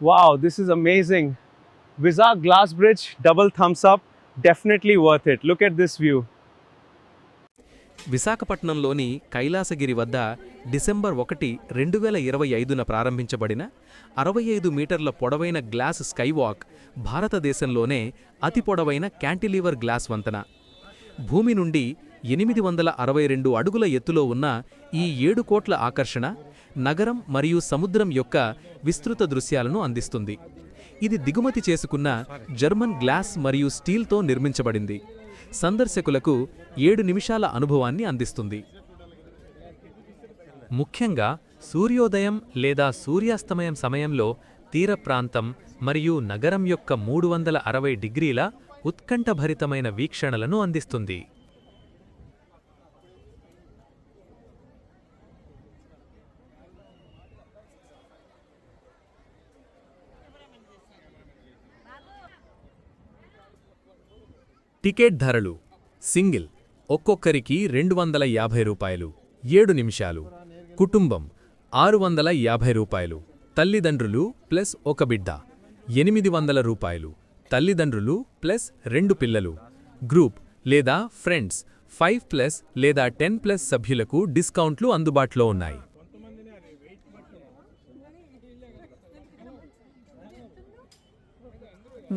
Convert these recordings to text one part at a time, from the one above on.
Wow, this is amazing. Vizag Glass Bridge, double thumbs up. Definitely worth it. Look at this view. విశాఖపట్నంలోని కైలాసగిరి వద్ద December ఒకటి రెండు వేల ఇరవై ఐదున ప్రారంభించబడిన అరవై ఐదు మీటర్ల పొడవైన గ్లాస్ స్కైవాక్ భారతదేశంలోనే అతి పొడవైన క్యాంటిలీవర్ గ్లాస్ వంతెన భూమి నుండి ఎనిమిది వందల అరవై రెండు అడుగుల ఎత్తులో ఉన్న ఈ ఏడు కోట్ల ఆకర్షణ నగరం మరియు సముద్రం యొక్క విస్తృత దృశ్యాలను అందిస్తుంది. ఇది దిగుమతి చేసుకున్న జర్మన్ గ్లాస్ మరియు స్టీల్తో నిర్మించబడింది. సందర్శకులకు ఏడు నిమిషాల అనుభవాన్ని అందిస్తుంది. ముఖ్యంగా సూర్యోదయం లేదా సూర్యాస్తమయం సమయంలో తీర ప్రాంతం మరియు నగరం యొక్క మూడు వందల అరవై డిగ్రీల ఉత్కంఠభరితమైన వీక్షణలను అందిస్తుంది. టికెట్ ధరలు సింగిల్ ఒక్కొక్కరికి రెండు వందల యాభై రూపాయలు ఏడు నిమిషాలు కుటుంబం ఆరు వందల యాభై రూపాయలు తల్లిదండ్రులు ప్లస్ ఒక బిడ్డ ఎనిమిది వందల రూపాయలు తల్లిదండ్రులు ప్లస్ రెండు పిల్లలు గ్రూప్ లేదా ఫ్రెండ్స్ ఫైవ్ ప్లస్ లేదా టెన్ ప్లస్ సభ్యులకు డిస్కౌంట్లు అందుబాటులో ఉన్నాయి.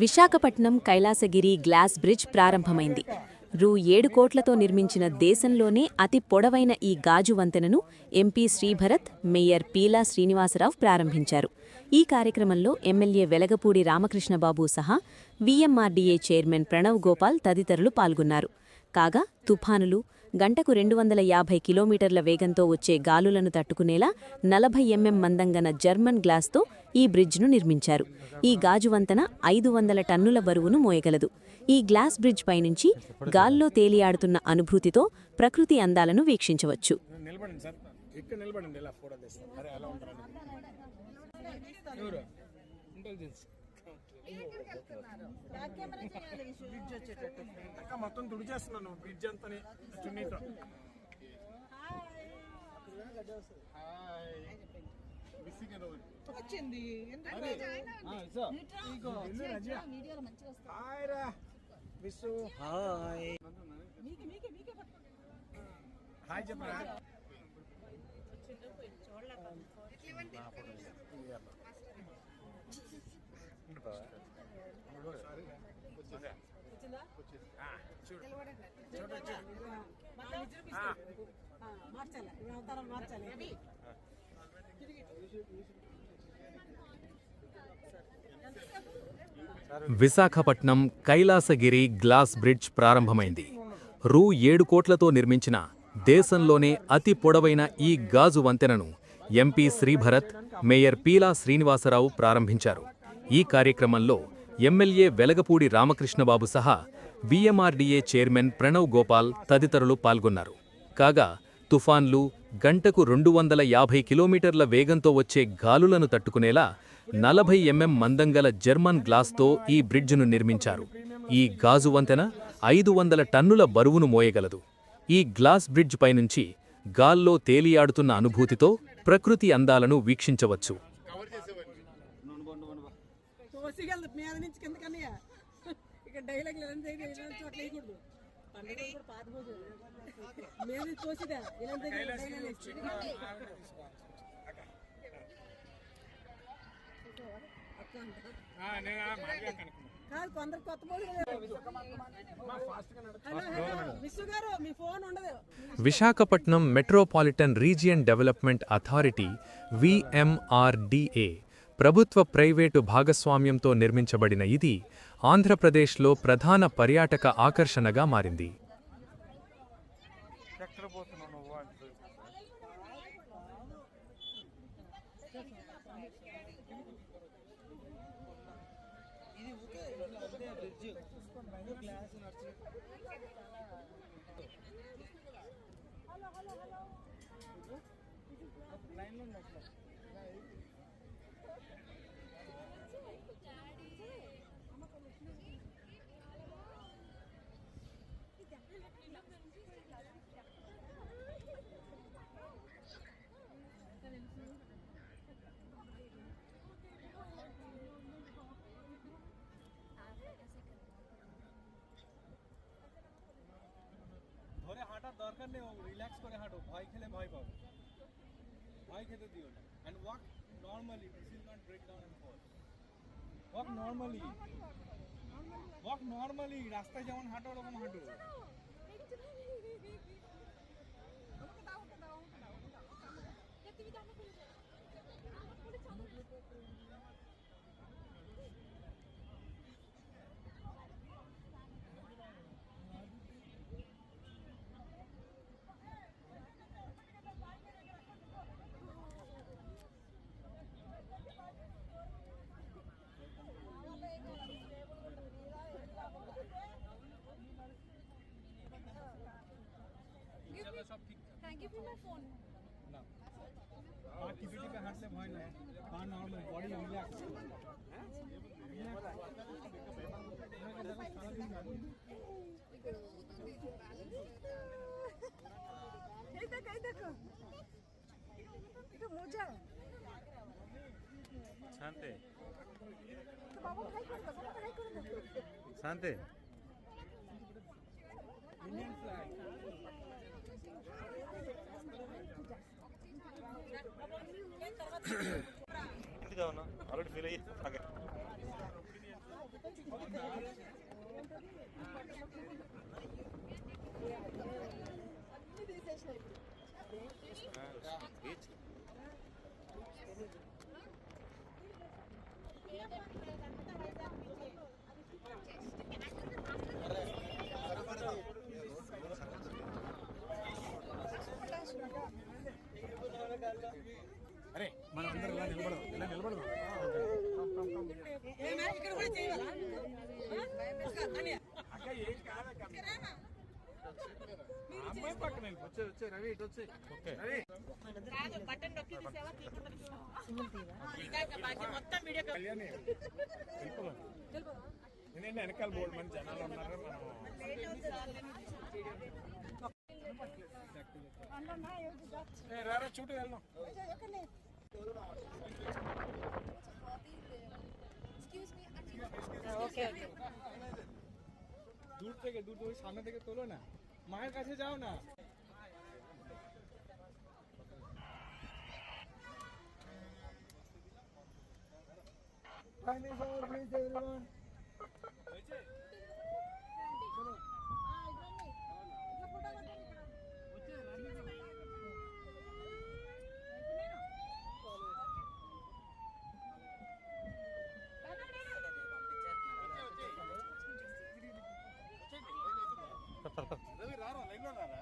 విశాఖపట్నం కైలాసగిరి గ్లాస్ బ్రిడ్జ్ ప్రారంభమైంది. రూ ఏడు కోట్లతో నిర్మించిన దేశంలోనే అతి పొడవైన ఈ గాజు వంతెనను ఎంపీ శ్రీభరత్ మేయర్ పీలా శ్రీనివాసరావు ప్రారంభించారు. ఈ కార్యక్రమంలో ఎమ్మెల్యే వెలగపూడి రామకృష్ణబాబు సహా వీఎంఆర్డీఏ చైర్మన్ ప్రణవ్ గోపాల్ తదితరులు పాల్గొన్నారు. కాగా తుఫానులు గంటకు రెండు వందల యాభై కిలోమీటర్ల వేగంతో వచ్చే గాలులను తట్టుకునేలా నలభై ఎంఎం మందంగన జర్మన్ గ్లాస్తో ఈ బ్రిడ్జ్ను నిర్మించారు. ఈ గాజు వంతెన ఐదు వందల టన్నుల బరువును మోయగలదు. ఈ గ్లాస్ బ్రిడ్జ్ పైనుంచి గాల్లో తేలియాడుతున్న అనుభూతితో ప్రకృతి అందాలను వీక్షించవచ్చు. మొత్తం తుడిచేస్తున్నాను. బ్రిడ్జ్ అంతని చున్నీతో. హాయ్ రా. విసు హాయ్. హాయ్ చెప్పరా? మార్చాలి. అవతారం మార్చాలి. విశాఖపట్నం కైలాసగిరి గ్లాస్ బ్రిడ్జ్ ప్రారంభమైంది. రూ ఏడు కోట్లతో నిర్మించిన దేశంలోనే అతి పొడవైన ఈ గాజు వంతెనను ఎంపీ శ్రీభరత్ మేయర్ పీలా శ్రీనివాసరావు ప్రారంభించారు. ఈ కార్యక్రమంలో ఎమ్మెల్యే వెలగపూడి రామకృష్ణబాబు సహా వీఎంఆర్డీఏ చైర్మన్ ప్రణవ్ గోపాల్ తదితరులు పాల్గొన్నారు. కాగా తుఫాన్లు గంటకు రెండు వందల యాభై కిలోమీటర్ల వేగంతో వచ్చే గాలులను తట్టుకునేలా నలభై ఎంఎం మందంగల జర్మన్ గ్లాస్తో ఈ బ్రిడ్జ్ను నిర్మించారు. ఈ గాజు వంతెన ఐదు వందల టన్నుల బరువును మోయగలదు. ఈ గ్లాస్ బ్రిడ్జ్ పైనుంచి గాల్లో తేలియాడుతున్న అనుభూతితో ప్రకృతి అందాలను వీక్షించవచ్చు. మీద నుంచి డైలాగ్ ఇలాంటి కాదు కొందరు కొత్త Visakhapatnam metropolitan region development authority VMRDA ప్రభుత్వ ప్రైవేటు భాగస్వామ్యంతో నిర్మించబడిన ఇది ఆంధ్రప్రదేశ్లో ప్రధాన పర్యాటక ఆకర్షణగా మారింది. ఎక్కడ పోతున్నావు నువ్వు అంటే ఇది ఓకే బ్రిడ్జ్ క్లాస్ నడుచు. లైన్లో ఉన్నట్లు দরকার নেই রিল্যাক্স করে হাঁটো, ভয় খেলে ভয় পাবে। ভয় খেতে দিও না। And walk normally this is not break down and fall walk normally walk normally রাস্তায় যেমন হাঁটো, ওরকম হাঁটো। ইনশাআল্লাহ না। পা টিপে টিপে হাঁটলে ভয় নাই। পা নর্মাল বডি রিল্যাক্স এই দেখো এই দেখো। এটা মজা। শান্তে। ইন্ডিয়ান ফ্ল্যাগ দাও না আরও ফিরে আগে అరే మనం అందరం ఇలా నిలబడదాం ఇలా నిలబడదాం. అక్క ఏం కాదక్క. అమ్మాయి పక్కన వచ్చే వచ్చే రవి ఇటు వచ్చే. రవి. వెనకాల బోర్డు మంది జనాలు ఉన్నారు? మనం ఏ, రారా చూడు వెళ్దాం. দূর থেকে দূর থেকে সামনে থেকে তোলো না। মায়ের কাছে যাও না। Time is over, please, everyone. Ravi రారా లైన్లో రారా?